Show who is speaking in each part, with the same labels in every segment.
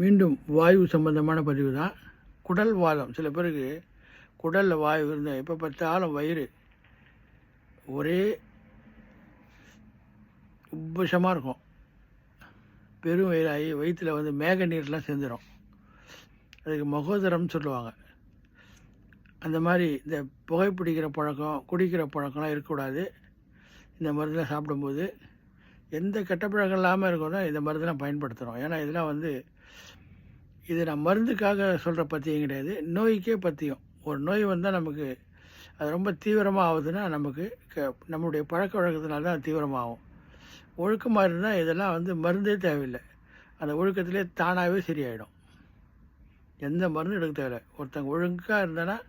Speaker 1: மீண்டும் வாயு சம்பந்தமான பதிவு தான். குடல் வாதம். சில பேருக்கு குடலில் வாயு இருந்த எப்போ பார்த்தாலும் வயிறு ஒரே உபசமாக இருக்கும். பெரும் வயிறாகி வயிற்றில் வந்து மேக நீர்லாம் சேர்ந்துடும் அதுக்கு மகோதரம்னு சொல்லுவாங்க. அந்த மாதிரி இந்த புகைப்பிடிக்கிற பழக்கம் குடிக்கிற பழக்கம்லாம் இருக்கக்கூடாது. இந்த மருந்தெலாம் சாப்பிடும்போது எந்த கெட்ட பழக்கம் இல்லாமல் இருக்கணும் இந்த மருந்தெல்லாம் பயன்படுத்துகிறோம் ஏன்னா இதெல்லாம் வந்து இது நான் மருந்துக்காக சொல்கிற பத்தியம் கிடையாது. நோய்க்கே பத்தியம். ஒரு நோய் வந்தால் நமக்கு அது ரொம்ப தீவிரமாக ஆகுதுன்னா நமக்கு க நம்மளுடைய பழக்க வழக்கத்தினால தான் தீவிரமாகும். ஒழுக்கமாக இருந்தால் இதெல்லாம் வந்து மருந்தே தேவையில்லை. அந்த ஒழுக்கத்திலே தானாகவே சரியாயிடும். எந்த மருந்தும் எடுக்க தேவையில்லை. ஒருத்தங்க ஒழுங்காக இருந்தானா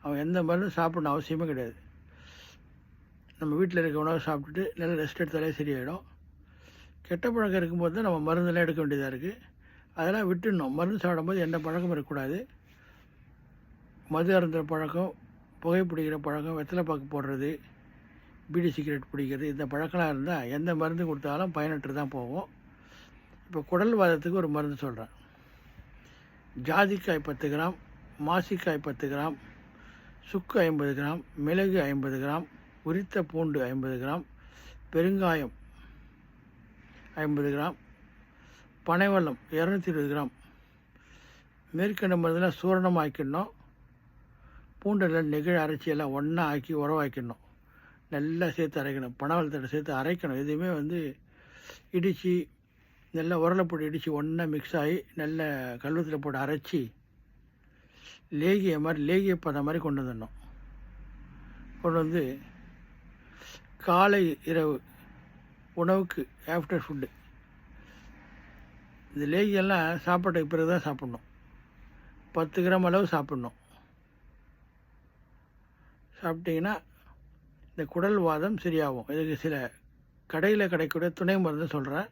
Speaker 1: அவன் எந்த மருந்தும் சாப்பிடணும் அவசியமே கிடையாது. நம்ம வீட்டில் இருக்க உணவை சாப்பிட்டுட்டு நல்லா ரெஸ்ட் எடுத்தாலே சரியாயிடும். கெட்ட பழக்கம் இருக்கும்போது தான் நம்ம மருந்தெல்லாம் எடுக்க வேண்டியதாக இருக்குது அதெல்லாம் விட்டுடணும். மருந்து சாப்பிடும்போது எந்த பழக்கமும் இருக்கக்கூடாது. மது அருந்துற பழக்கம் புகைப்பிடிக்கிற பழக்கம் வெத்தலை பாக்கு போடுறது பீடி சிகரெட் பிடிக்கிறது இந்த பழக்கம்லாம் இருந்தால் எந்த மருந்து கொடுத்தாலும் பயனற்று தான் போகும். இப்போ குடல் வாதத்துக்கு ஒரு மருந்து சொல்கிறேன் ஜாதிக்காய் பத்து கிராம் மாசிக்காய் பத்து கிராம் சுக்கு ஐம்பது கிராம் மிளகு ஐம்பது கிராம் உரித்த பூண்டு ஐம்பது கிராம் பெருங்காயம் ஐம்பது கிராம். பனைவெல்லம் இரநூத்தி இருபது கிராம். மேற்கண்ட மருந்தெல்லாம் சூரணம் ஆக்கிடணும். பூண்டெல்லாம் நெகிழ அரைச்சி எல்லாம் ஒன்றா ஆக்கி உரவாக்கிடணும் நல்லா சேர்த்து அரைக்கணும். பனவெல்லத்தோட சேர்த்து அரைக்கணும். எதுவுமே வந்து இடித்து நல்லா உரலை போட்டு இடித்து ஒன்றா மிக்ஸ் ஆகி நல்ல கல்வத்தில் போட்டு அரைச்சி லேகிய மாதிரி லேகிய பதம் மாதிரி கொண்டு வந்துடணும். கொண்டு வந்து காலை இரவு உணவுக்கு ஆஃப்டர் ஃபுட்டு இந்த லேகியெல்லாம் சாப்பாட்டுக்கு பிறகு தான் சாப்பிட்ணும். பத்து கிராம் அளவு சாப்பிட்ணும். சாப்பிட்டிங்கன்னா இந்த குடல் வாதம் சரியாகும். இதுக்கு சில கடையில் கிடைக்கக்கூடிய துணை மருந்து சொல்கிறேன்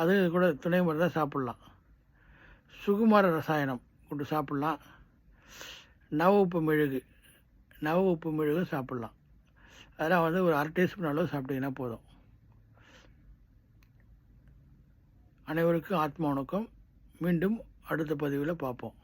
Speaker 1: அது கூட துணை மருந்தாக சாப்பிட்லாம். சுகுமார ரசாயனம் கொண்டு சாப்பிட்லாம். நவ உப்பு மெழுகு நவ உப்பு மெழுகு சாப்பிட்லாம். அதெல்லாம் வந்து ஒரு அரை டீஸ்பூன் அளவு சாப்பிட்டிங்கன்னா போதும். அனைவருக்கும் ஆத்மா வணக்கம் மீண்டும் அடுத்த பதிவில் பார்ப்போம்.